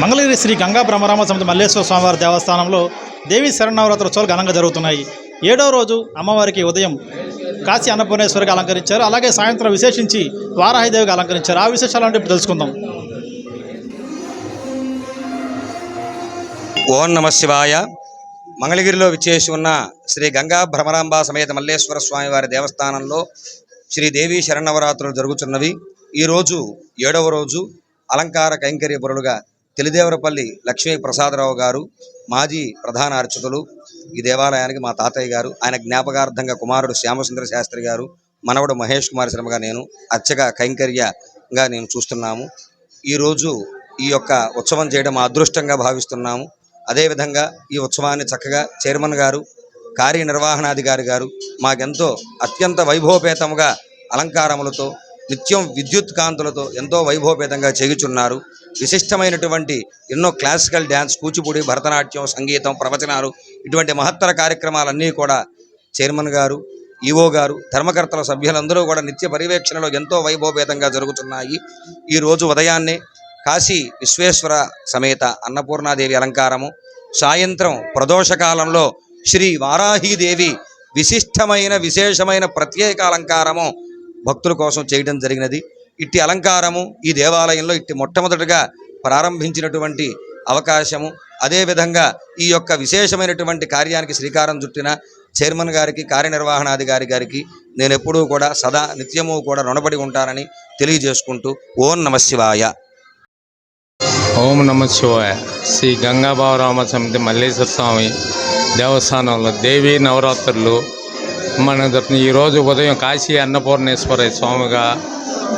మంగళగిరి శ్రీ గంగా బ్రహ్మరామ సమితి మల్లేశ్వర స్వామివారి దేవస్థానంలో దేవి శరణవరాత్రోత్సవాలు ఘనంగా జరుగుతున్నాయి. ఏడో రోజు అమ్మవారికి ఉదయం కాశీ అన్నపూర్ణేశ్వరికి అలంకరించారు. అలాగే సాయంత్రం విశేషించి వారాహిదేవికి అలంకరించారు. ఆ విశేషాలు అంటే ఇప్పుడు తెలుసుకుందాం. ఓం నమ శివాయ. మంగళగిరిలో విచ్చేసి ఉన్న శ్రీ గంగా భ్రమరాంబ సమేత మల్లేశ్వర స్వామి వారి దేవస్థానంలో శ్రీ దేవి శరణవరాత్రులు జరుగుతున్నవి. ఈరోజు ఏడవ రోజు అలంకార కైంకర్య పరులుగా తెలిదేవరపల్లి లక్ష్మీ ప్రసాదరావు గారు మాజీ ప్రధాన అర్చకులు ఈ దేవాలయానికి మా తాతయ్య గారు ఆయన జ్ఞాపకార్థంగా కుమారుడు శ్యామసుందర శాస్త్రి గారు మనవడు మహేష్ కుమార్ శర్మగా నేను అర్చక కైంకర్యగా నేను చూస్తున్నాము. ఈరోజు ఈ యొక్క ఉత్సవం చేయడం అదృష్టంగా భావిస్తున్నాము. అదేవిధంగా ఈ ఉత్సవాన్ని చక్కగా చైర్మన్ గారు కార్యనిర్వహణాధికారి గారు మాకెంతో అత్యంత వైభవపేతముగా అలంకారములతో నిత్యం విద్యుత్ కాంతులతో ఎంతో వైభవపేతంగా చేయుచున్నారు. విశిష్టమైనటువంటి ఎన్నో క్లాసికల్ డ్యాన్స్ కూచిపూడి భరతనాట్యం సంగీతం ప్రవచనాలు ఇటువంటి మహత్తర కార్యక్రమాలన్నీ కూడా చైర్మన్ గారు ఈవో గారు ధర్మకర్తల సభ్యులందరూ కూడా నిత్య పర్యవేక్షణలో ఎంతో వైభవపేతంగా జరుగుతున్నాయి. ఈరోజు ఉదయాన్నే కాశీ విశ్వేశ్వర సమేత అన్నపూర్ణాదేవి అలంకారము సాయంత్రం ప్రదోషకాలంలో శ్రీ వారాహీదేవి విశిష్టమైన విశేషమైన ప్రత్యేక అలంకారము భక్తుల కోసం చేయడం జరిగినది. ఇట్టి అలంకారము ఈ దేవాలయంలో ఇట్టి మొట్టమొదటిగా ప్రారంభించినటువంటి అవకాశము. అదేవిధంగా ఈ యొక్క విశేషమైనటువంటి కార్యానికి శ్రీకారం చుట్టిన చైర్మన్ గారికి కార్యనిర్వహణాధికారి గారికి నేను ఎప్పుడూ కూడా సదా నిత్యము కూడా రుణపడి ఉంటానని తెలియజేసుకుంటూ ఓం నమ శివాయ. ఓం నమ శివాయ. శ్రీ గంగాబావరామ సమితి మల్లేశ్వర స్వామి దేవస్థానంలో దేవీ నవరాత్రులు మన ఈరోజు ఉదయం కాశీ అన్నపూర్ణేశ్వర స్వామిగా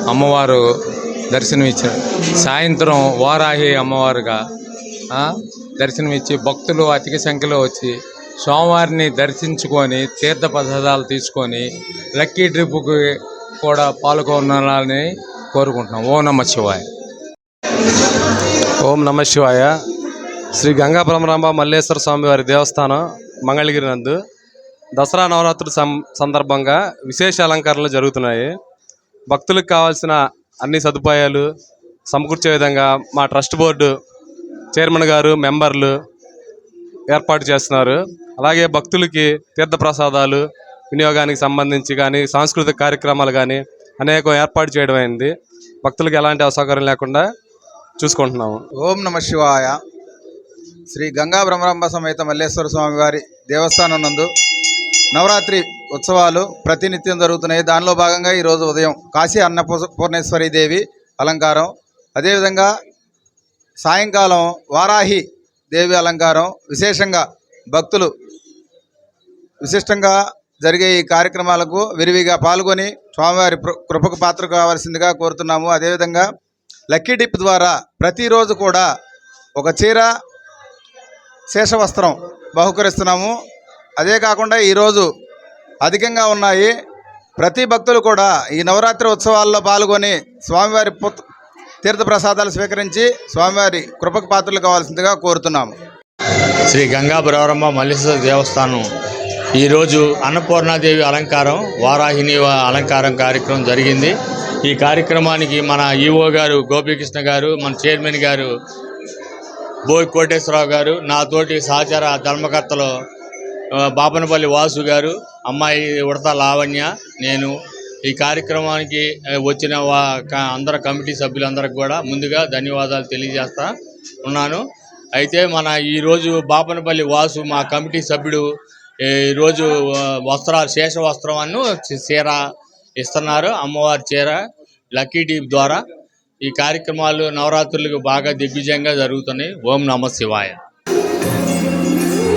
అమ్మవారు దర్శనమిచ్చారు. సాయంత్రం వారాహి అమ్మవారుగా దర్శనమిచ్చి భక్తులు అధిక సంఖ్యలో వచ్చి స్వామివారిని దర్శించుకొని తీర్థ ప్రసాదాలు తీసుకొని లక్కీ ట్రిప్కి కూడా పాల్గొనాలని కోరుకుంటున్నాం. ఓం నమ శివాయ. ఓం నమ శివాయ. శ్రీ గంగా బ్రహ్మరాంబ మల్లేశ్వర స్వామివారి దేవస్థానం మంగళగిరి నందు. దసరా నవరాత్రుల సందర్భంగా విశేష అలంకరణలు జరుగుతున్నాయి. భక్తులకు కావాల్సిన అన్ని సదుపాయాలు సమకూర్చే విధంగా మా ట్రస్ట్ బోర్డు చైర్మన్ గారు మెంబర్లు ఏర్పాటు చేస్తున్నారు. అలాగే భక్తులకి తీర్థప్రసాదాలు వినియోగానికి సంబంధించి కానీ సాంస్కృతిక కార్యక్రమాలు కానీ అనేకం ఏర్పాటు చేయడం అయింది. భక్తులకు ఎలాంటి అసౌకర్యం లేకుండా చూసుకుంటున్నాము. ఓం నమ శివాయ. శ్రీ గంగా బ్రహ్మరాంబ సమేత మల్లేశ్వర స్వామి వారి దేవస్థానం నందు నవరాత్రి ఉత్సవాలు ప్రతినిత్యం జరుగుతున్నాయి. దానిలో భాగంగా ఈరోజు ఉదయం కాశీ అన్నపూ పూర్ణేశ్వరి దేవి అలంకారం. అదేవిధంగా సాయంకాలం వారాహి దేవి అలంకారం. విశేషంగా భక్తులు విశిష్టంగా జరిగే ఈ కార్యక్రమాలకు విరివిగా పాల్గొని స్వామివారి కృ- కృపకు పాత్ర కావాల్సిందిగా కోరుతున్నాము. అదేవిధంగా లక్కీ డిప్ ద్వారా ప్రతిరోజు కూడా ఒక చీర శేషవస్త్రం బహుకరిస్తున్నాము. అదే కాకుండా ఈరోజు అధికంగా ఉన్నాయి. ప్రతి భక్తులు కూడా ఈ నవరాత్రి ఉత్సవాల్లో పాల్గొని స్వామివారి పుత్ తీర్థప్రసాదాలు స్వీకరించి స్వామివారి కృపకు పాత్రలు కావాల్సిందిగా కోరుతున్నాము. శ్రీ గంగా బ్రవరమ్మ మల్లేశ్వర దేవస్థానం. ఈరోజు అన్నపూర్ణాదేవి అలంకారం వారాహిని అలంకారం కార్యక్రమం జరిగింది. ఈ కార్యక్రమానికి మన ఈఓ గారు గోపీకృష్ణ గారు మన చైర్మన్ గారు బోయ్ కోటేశ్వరరావు గారు నాతోటి సహచార ధర్మకర్తలు బాపనపల్లి వాసు గారు అమ్మాయి ఉడత లావణ్య నేను ఈ కార్యక్రమానికి వచ్చిన వా అందరు కమిటీ సభ్యులందరికి కూడా ముందుగా ధన్యవాదాలు తెలియజేస్తా ఉన్నాను. అయితే మన ఈరోజు బాపనపల్లి వాసు మా కమిటీ సభ్యుడు ఈరోజు ఆ, వస్త్రాలు శేష వస్త్రాన్ని చీర ఇస్తున్నారు. అమ్మవారి చీర లక్కీ డీప్ ద్వారా. ఈ కార్యక్రమాలు నవరాత్రులకు బాగా దిగ్విజయంగా జరుగుతున్నాయి. ఓం నమ శివాయ.